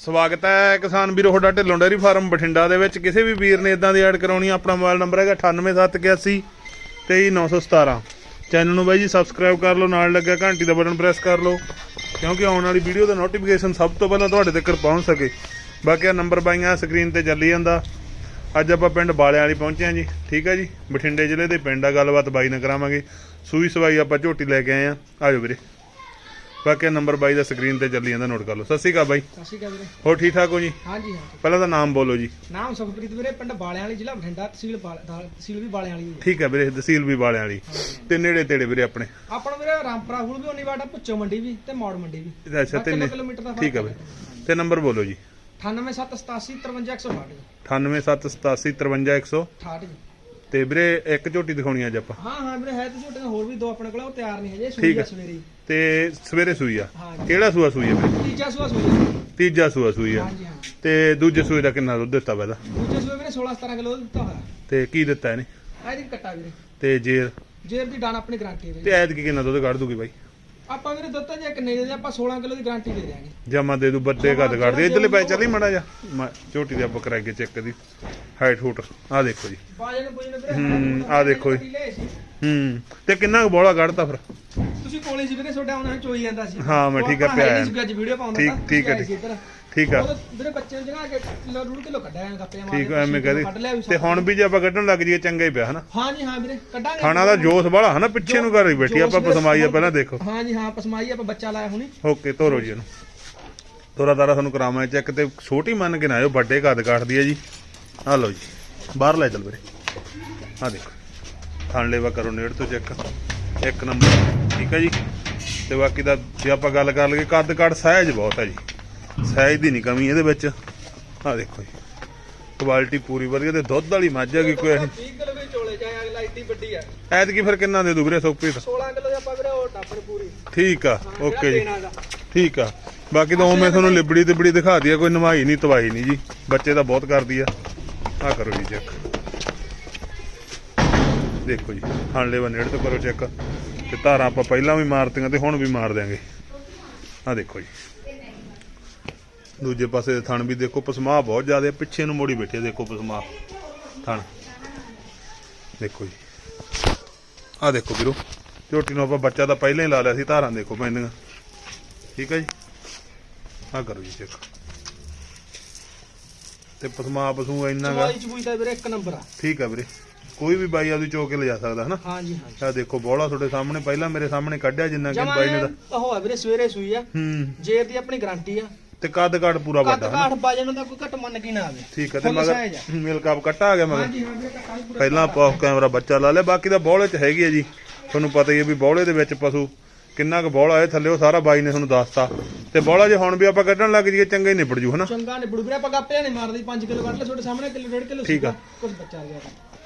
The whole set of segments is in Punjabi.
ਸਵਾਗਤ ਹੈ ਕਿਸਾਨ ਵੀਰੋ, ਤੁਹਾਡਾ ਢਿੱਲੋਂ ਡੇਅਰੀ ਫਾਰਮ ਬਠਿੰਡਾ ਦੇ ਵਿੱਚ। ਕਿਸੇ ਵੀ ਵੀਰ ਨੇ ਇਦਾਂ ਦੀ ਐਡ ਕਰਾਉਣੀ ਆਪਣਾ ਮੋਬਾਈਲ ਨੰਬਰ ਹੈਗਾ 98781 23917 ਚੈਨਲ ਨੂੰ ਬਾਈ ਜੀ ਸਬਸਕ੍ਰਾਈਬ ਕਰ ਲਓ, ਨਾਲ ਲੱਗਿਆ ਘੰਟੀ ਦਾ ਬਟਨ ਪ੍ਰੈਸ ਕਰ ਲਓ, ਕਿਉਂਕਿ ਆਉਣ ਵਾਲੀ ਵੀਡੀਓ ਦਾ ਨੋਟੀਫਿਕੇਸ਼ਨ ਸਭ ਤੋਂ ਪਹਿਲਾਂ ਤੁਹਾਡੇ ਤੱਕ ਪਹੁੰਚ ਸਕੇ। ਬਾਕੀ ਆ ਨੰਬਰ ਬਾਈਆਂ ਸਕਰੀਨ ਤੇ ਚੱਲੀ ਜਾਂਦਾ। ਅੱਜ ਆਪਾਂ ਪਿੰਡ ਬਾਲਿਆਂ ਵਾਲੀ ਪਹੁੰਚੇ ਹਾਂ ਜੀ, ਠੀਕ ਹੈ ਜੀ? ਬਠਿੰਡੇ ਜ਼ਿਲ੍ਹੇ ਦੇ ਪਿੰਡ ਆ, ਗੱਲਬਾਤ ਬਾਈ ਨਾਲ ਕਰਾਵਾਂਗੇ। ਸੂਈ ਸਵਾਈ ਆਪਾਂ ਝੋਟੀ ਲੈ ਕੇ ਆਏ ਆ ਆਜੋ ਵੀਰੇ। ਬਾਕੀ ਨੰਬਰ ਬਾਈ ਦਾ ਸਕਰੀਨ ਤੇ ਚੱਲੀ ਜਾਂਦਾ ਨੋਟ ਕਰ ਲਓ। ਸਤਿ ਸ਼੍ਰੀ ਅਕਾਲ ਬਾਈ। ਸਤਿ ਸ਼੍ਰੀ ਅਕਾਲ ਵੀਰੇ। ਹੋਰ ਠੀਕ ਠਾਕ ਹੋ ਜੀ? ਹਾਂਜੀ ਹਾਂਜੀ। ਪਹਿਲਾਂ ਤਾਂ ਨਾਮ ਬੋਲੋ ਜੀ। ਨਾਮ ਸੁਖਪ੍ਰੀਤ ਵੀਰੇ ਪਿੰਡ ਬਾਲਿਆਂ ਵਾਲੀ ਜ਼ਿਲ੍ਹਾ ਬਠਿੰਡਾ ਤਹਿਸੀਲ ਤਹਿਸੀਲ ਵੀ ਬਾਲਿਆਂ ਵਾਲੀ ਠੀਕ ਹੈ ਵੀਰੇ ਤਹਿਸੀਲ ਵੀ ਬਾਲਿਆਂ ਵਾਲੀ। ਤੇ ਨੇੜੇ ਤੇੜੇ ਵੀਰੇ ਆਪਣੇ? ਆਪਣਾ ਵੀਰੇ ਰਾਮਪੁਰਾ ਫੂਲ ਵੀ ਉਨੀ ਵਾਟਾ ਪੁੱਚੋ ਮੰਡੀ ਵੀ ਤੇ ਮੌੜ ਮੰਡੀ ਵੀ। ਅੱਛਾ ਤਿੰਨੇ ਕਿਲੋਮੀਟਰ ਦਾ ਠੀਕ ਹੈ ਵੀਰੇ। ਤੇ ਨੰਬਰ ਬੋਲੋ ਜੀ। 98787 53168 98787 68 ਤੇ ਵੀਰੇ ਇੱਕ ਝੋਟੀ ਦਿਖਾਉਣੀ ਅੱਜ ਆਪਾਂ। ਹਾਂ ਹਾਂ ਵੀਰੇ ਹੈ ਤੇ ਝੋਟੀਆਂ ਹੋਰ ਵੀ ਦੋ ਆਪਣੇ ਕੋਲ ਉਹ ਤਿਆਰ ਨਹੀਂ ਹਜੇ ਠੀਕ ਸੂਈ ਹੈ। ਆ ਸਵੇਰੇ ਹੀ। ਤੇ ਸਵੇਰੇ ਸੂਈ ਆ। ਹਾਂ ਕਿਹੜਾ ਸੂਆ ਸੂਈ ਆ ਵੀਰੇ? ਤੀਜਾ ਸੂਆ ਸੂਈ ਆ। ਤੀਜਾ ਸੂਆ ਸੂਈ ਆ। ਹਾਂਜੀ ਹਾਂ। ਤੇ ਦੂਜੇ ਸੂਏ ਦਾ ਕਿੰਨਾ ਦੁੱਧ ਦਿੱਤਾ ਪਹਿਲਾਂ? ਦੂਜੇ ਸੂਏ ਵੀਰੇ 16 17 ਕਿਲੋ ਦਿੱਤਾ ਹੋਇਆ। ਤੇ ਕੀ ਦਿੱਤਾ ਇਹਨੇ? ਆ ਇਹਦੀ ਕੱਟਾ ਵੀਰੇ। ਤੇ ਜੇਰ? ਜੇਰ ਦੀ ਡਾਣ ਆਪਣੀ ਗਾਰੰਟੀ ਤੇ ਵੀਰੇ। ਐਤ ਕੀ ਕਿੰਨਾ ਦੁੱਧ ਕੱਢ ਦੂਗੀ ਬਾਈ? ਆਪਾਂ ਵੀਰੇ ਦੁੱਧ ਜੇ ਕਿੰਨੇ ਦੇ ਆਪਾਂ 16 ਕਿਲੋ ਦੀ ਗਾਰੰਟੀ ਦੇ ਦਿਆਂਗੇ। ਜਮਾ ਦੇ ਦੂ ਬੱਦੇ ਕੱਦ ਕੱਢ ਦੇ ਇਧਰਲੇ ਪੈ ਚੱਲੀ ਮੜਾ ਜਾ ਝੋਟੀ ਦੇ ਆਪਾਂ ਕਰਾਂਗੇ ਚੈੱਕ ਦੀ। ਹਾਈਟ ਹੂਟ ਆ ਦੇਖੋ ਜੀ। ਵੀਰੇ ਹੂੰ, ਆਹ ਦੇਖੋ ਜੀ। ਹੂੰ ਤੇ ਕਿੰਨਾ ਬੋਲਾ ਕੱਢਤਾ ਫਿਰ? ਤੁਸੀਂ ਕੋਲੇ ਸੀ ਵੀਰੇ ਤੁਹਾਡਾ ਉਹਨਾਂ ਚੋਈ ਜਾਂਦਾ ਸੀ। ਹਾਂ, ਮੈਂ ਠੀਕ ਆ, ਪਿਆ ਹੈ। ਅੱਜ ਵੀਡੀਓ ਪਾਉਂਦਾ ਠੀਕ- ਠੀਕ ਹੈ। ਠੀਕ ਆ। ਵੀਰੇ ਬੱਚੇ ਜਗਾ ਕੇ ਕਿਲੋ ਡੂਢ ਕਿਲੋ ਕੱਢਿਆ ਐਂ ਗੱਪੇ ਮਾਰ ਠੀਕ ਆ, ਐਵੇਂ ਕਹਦੀ। ਤੇ ਹੁਣ ਵੀ ਜੇ ਆਪਾਂ ਕੱਢਣ ਲੱਗ ਜੀਏ ਚੰਗਾ ਹੀ ਪਿਆ ਹਨਾ? ਹਾਂ ਜੀ ਹਾਂ ਵੀਰੇ ਕੱਢਾਂਗੇ। ਥਾਣਾ ਦਾ ਜੋਸ਼ ਵਾਲਾ ਹਨਾ? ਪਿੱਛੇ ਨੂੰ ਕਰ ਰਹੀ ਬੈਠੀ ਆਪਾਂ ਪਸਮਾਈ ਆ ਪਹਿਲਾਂ ਦੇਖੋ। ਹਾਂ ਜੀ ਹਾਂ ਪਸਮਾਈ ਆਪਾਂ ਬੱਚਾ ਲਾਇਆ ਹੁਣੀ। ਓਕੇ ਤੋਰੋ ਜੀ ਇਹਨੂੰ। ਤੋਰਾ ਤਾਰਾ ਤੁਹਾਨੂੰ ਕਰਾਵਾਂ ਚੈੱਕ ਤੇ ਛੋਟੀ ਮੰਨ ਕੇ ਨਾ ਆਇਓ ਵੱਡੇ ਕੱਦ ਕਾਟਦੀ ਹੈ ਜੀ। ਆ ਲਓ ਜੀ ਬਾਹਰ ਲੈ ਚੱਲ ਵੀਰੇ। ਆ ਦੇਖੋ। ਥਣ ਲੈਵਾ ਕਰੋ ਨੇੜ ਤੋਂ ਚੈੱਕ। ਇੱਕ ਨੰਬਰ। ਠੀਕ ਹੈ ਜੀ? ਤੇ ਬਾਕੀ ਦਾ ਜੇ ਆਪਾਂ ਗੱਲ ਕਰ ਲਈਏ ਕੱਦ ਕਾਟ ਸਾਈਜ਼ ਬਹੁਤ ਹੈ ਜੀ। ਸਾਈਜ਼ ਦੀ ਨਹੀਂ ਕਮੀ ਇਹਦੇ ਵਿੱਚ। ਆ ਦੇਖੋ ਜੀ। ਕੁਆਲਿਟੀ ਪੂਰੀ ਵਧੀਆ ਤੇ ਦੁੱਧ ਵਾਲੀ ਮੱਝ ਹੈਗੀ ਕੋਈ 20 ਕਿਲੋ ਵੀ ਚੋਲੇ ਜਾਏ ਅਗਲਾ ਇੱਡੀ ਵੱਡੀ ਆ। ਐਤਕੀ ਫਿਰ ਕਿੰਨਾ ਦੇ ਦੂ ਵੀਰੇ ਸੁਖਪ੍ਰੀਤ 16 ਕਿਲੋ ਆਪਾਂ ਵੀਰੇ ਉਹ ਟੱਪੜ ਪੂਰੀ। ਠੀਕ ਆ ਓਕੇ ਜੀ। ਠੀਕ ਆ। ਬਾਕੀ ਤਾਂ ਉਵੇਂ ਤੁਹਾਨੂੰ ਲਿਬੜੀ ਤਿਬੜੀ ਦਿਖਾ ਦਿਆ ਕੋਈ ਨਵਾਈ ਨਹੀਂ ਤਵਾਈ ਨਹੀਂ ਜੀ। ਬੱਚੇ ਤਾਂ ਬਹੁਤ ਕਰਦੀ ਆ। ਆ ਕਰੋ ਜੀ ਚੈੱਕ ਦੇਖੋ ਜੀ ਹਣ ਲੈ ਨੇੜ ਤੋਂ ਕਰੋ ਚੈੱਕ ਤੇ ਧਾਰਾਂ ਆਪਾਂ ਪਹਿਲਾਂ ਵੀ ਮਾਰਤੀਆਂ ਤੇ ਹੁਣ ਵੀ ਮਾਰ ਦਿਆਂਗੇ। ਆ ਦੇਖੋ ਜੀ। ਦੂਜੇ ਪਾਸੇ ਦੇ ਥਣ ਵੀ ਦੇਖੋ ਪਸਮਾ ਬਹੁਤ ਜ਼ਿਆਦਾ ਪਿੱਛੇ ਨੂੰ ਮੋੜੀ ਬੈਠੇ ਦੇਖੋ ਪਸਮਾ ਥਣ। ਦੇਖੋ ਜੀ। ਆ ਦੇਖੋ ਵੀਰੋ ਝੋਟੀ ਨੂੰ ਆਪਾਂ ਬੱਚਾ ਤਾਂ ਪਹਿਲਾਂ ਹੀ ਲਾ ਲਿਆ ਸੀ ਧਾਰਾਂ ਦੇਖੋ ਪੈਂਦੀਆਂ। ਠੀਕ ਹੈ ਜੀ? ਆ ਕਰੋ ਜੀ ਚੈੱਕ ਤੇ ਪਸਮਾ ਪਸੂ ਇੰਨਾ ਗਾ। ਚਵਾਈ ਚਬੂਈ ਦਾ ਵੀਰੇ ਇੱਕ ਨੰਬਰ ਆ। ਠੀਕ ਆ ਵੀਰੇ। ਕੋਈ ਵੀ ਬਾਈ ਆਪਦੀ ਚੋ ਕੇ ਲਿਜਾ ਸਕਦਾ ਹਨਾ? ਹਾਂ ਜੀ ਹਾਂ ਆ ਦੇਖੋ ਬੋਲਾ ਤੁਹਾਡੇ ਸਾਹਮਣੇ ਪਹਿਲਾਂ ਮੇਰੇ ਸਾਹਮਣੇ ਕੱਢਿਆ ਜਿੰਨਾ ਕਿ ਬਾਈ ਨੇ ਦਾ ਉਹ ਆ ਵੀਰੇ ਸਵੇਰੇ ਸੂਈ ਆ। ਹੂੰ। ਜੇਰ ਦੀ ਆਪਣੀ ਗਾਰੰਟੀ ਆ। ਤੇ ਕੱਦ ਕੱਦ ਪੂਰਾ ਕੱਦ ਵੱਡਾ ਹਨਾ? ਕਾਠ ਬਾਜਨ ਦਾ ਕੋਈ ਘਟ ਮੰਨ ਕੀ ਨਾ ਆਵੇ। ਠੀਕ ਆ ਤੇ ਮਗਰ size ਆ। ਮਿਲ ਕਾਪ ਕੱਟਾ ਆ ਗਿਆ ਮਗਰ। ਹਾਂਜੀ ਹਾਂ ਪਹਿਲਾਂ ਆਪਾਂ ਆਫ ਕੈਮਰਾ ਬੱਚਾ ਲਾ ਲਿਆ ਬਾਕੀ ਦਾ ਬੋਲੇ ਚ ਹੈਗੀ ਹੈ ਜੀ। ਤੁਹਾਨੂੰ ਪਤਾ ਹੀ ਹੈ ਵੀ ਬੋਲੇ ਦੇ ਵਿੱਚ ਪਸ਼ੂ ਕਿੰਨਾ ਕੁ ਬੋਲਾ ਹੈ ਥੱਲੇ ਉਹ ਸਾਰਾ ਬਾਈ ਨੇ ਤੁਹਾਨੂੰ ਦੱਸਤਾ। ਤੇ ਬੋਲਾ ਜੇ ਹੁਣ ਵੀ ਆਪਾਂ ਕੱਢਣ ਲੱਗ ਜੀਏ ਚੰਗਾ ਹੀ ਨਿਬੜ ਜੂ ਹਨਾ? ਚੰਗਾ ਨਿਬੜੂ ਵੀਰੇ ਆਪਾਂ ਗੱਪੇ ਨਹੀਂ ਮਾਰਦੇ 5 ਕਿਲੋ ਕੱਢ ਲੈ ਤੁਹਾਡੇ ਸਾਹਮਣੇ ਕਿਲੋ ਡੇਢ ਕਿਲੋ ਠੀਕ ਆ। ਕੁਝ ਬੱਚਾ ਆ ਗਿਆ।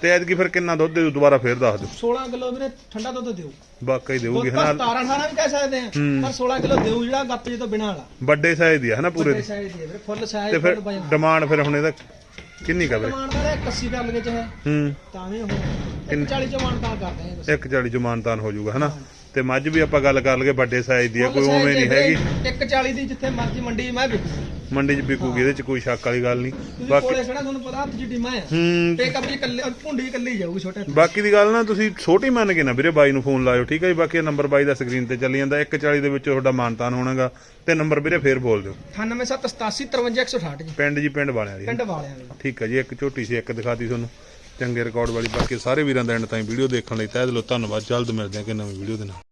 ਤੇ ਐਤਕੀ ਫਿਰ ਕਿੰਨਾ ਦੁੱਧ ਦੇ ਦੁਬਾਰਾ ਫੇਰ ਦੱਸ ਦਿਓ। 16 ਕਿਲੋ ਵੀਰੇ ਠੰਡਾ ਦੁੱਧ ਦਿਓ ਵਾਕਈ ਦੇਊਗੀ ਤਾਂ ਹਨਾ 17 18 ਵੀ ਕਹਿ ਸਕਦੇ ਆ ਹੂੰ। ਪਰ 16 ਕਿਲੋ ਦਿਓ ਜਿਹੜਾ ਗੱਪੇ ਤੋਂ ਬਿਨਾਂ ਵਾਲਾ। ਵੱਡੇ ਸਾਈਜ਼ ਦੀ ਹਨਾ ਪੂਰੇ ਦੀ ਸਾਈਜ਼ ਦੀ ਹੈ ਵੀਰੇ ਫੁੱਲ ਤੇ ਸਾਈਜ਼ ਫਿਰ ਫੁੱਲ ਵਜਨ ਡਿਮਾਂਡ ਫਿਰ ਹੁਣ ਇਹਦਾ ਕਿੰਨੀ ਕਾ ਵੀਰੇ? ਮਾਨ ਦਾ 81 ਕਰ ਲਗੇ ਚਾਹੇ ਹੂੰ। ਤਾਂ ਵੀ ਉਹ 40 ਚ ਮਾਨ ਤਾਂ ਕਰਦੇ ਆ ਬਸ। 140 ਜਮਾਨਤਾਨ ਹੋ ਜਾਊਗਾ ਹਨਾ ਤੇ ਮੱਝ ਵੀ ਆਪਾਂ ਗੱਲ ਕਰ ਲਈਏ ਵੱਡੇ ਸਾਈਜ਼ ਦੀ ਆ ਕੋਈ ਉਵੇਂ ਨਹੀਂ ਹੈਗੀ। ਵੀਰੇ, ਇੱਕ 40 ਦੀ ਜਿੱਥੇ ਮਰਜ਼ੀ ਮੰਡੀ ਮੈਂ ਵੀ ਮੰਡੀ 'ਚ ਵਿਕੂਗੀ ਇਹਦੇ 'ਚ ਕੋਈ ਸ਼ੱਕ ਵਾਲੀ ਗੱਲ ਨਹੀਂ। ਬਾਕੀ ਕੋਲੇ ਖੜਾ ਤੁਹਾਨੂੰ ਪਤਾ ਹੱਥ ਜਿੱਡੀ ਮੈਂ ਆ। ਹੂੰ। ਤੇ ਕੱਪੀ ਕੱਲੇ ਭੁੰਡੀ ਕੱਲੀ ਜਾਊਗੀ ਛੋਟੇ ਹੱਥ। ਬਾਕੀ ਦੀ ਗੱਲ ਨਾ ਤੁਸੀਂ ਛੋਟੀ ਮੰਨ ਕੇ ਨਾ ਵੀਰੇ ਬਾਈ ਨੂੰ ਫੋਨ ਲਾਇਓ ਠੀਕ ਹੈ ਜੀ? ਬਾਕੀ ਨੰਬਰ ਬਾਈ ਦਾ ਸਕਰੀਨ ਤੇ ਚੱਲੀ ਜਾਂਦਾ 140 ਦੇ ਵਿੱਚ ਤੁਹਾਡਾ ਮਾਨਤਾਨ ਹੋਣਾਗਾ ਤੇ ਨੰਬਰ ਵੀਰੇ ਫੇਰ ਬੋਲ ਦਿਓ। 98787 ਜੀ। ਪਿੰਡ ਜੀ ਪਿੰਡ ਵਾਲਿਆਂ ਦੀ। ਪਿੰਡ ਵਾਲਿਆਂ ਦੇ। ਠੀਕ ਹੈ ਜੀ ਇੱਕ ਝੋਟੀ ਸੀ ਇੱਕ ਦਿਖਾਤੀ ਤੁਹਾਨੂੰ। ਚੰਗੇ ਰਿਕਾਰਡ ਵਾਲੀ ਬਾਕੀ ਸਾਰੇ ਵੀਰਾਂ ਦਾ ਐਂਡ ਤਾਈਂ ਵੀਡੀਓ ਦੇਖਣ ਲਈ ਤਹਿ ਦਿਲੋਂ ਧੰਨਵਾਦ ਜਲਦ ਮਿਲਦੇ ਹਾਂ ਕਿ ਨਵੀਂ ਵੀਡੀਓ ਦੇ ਨਾਲ।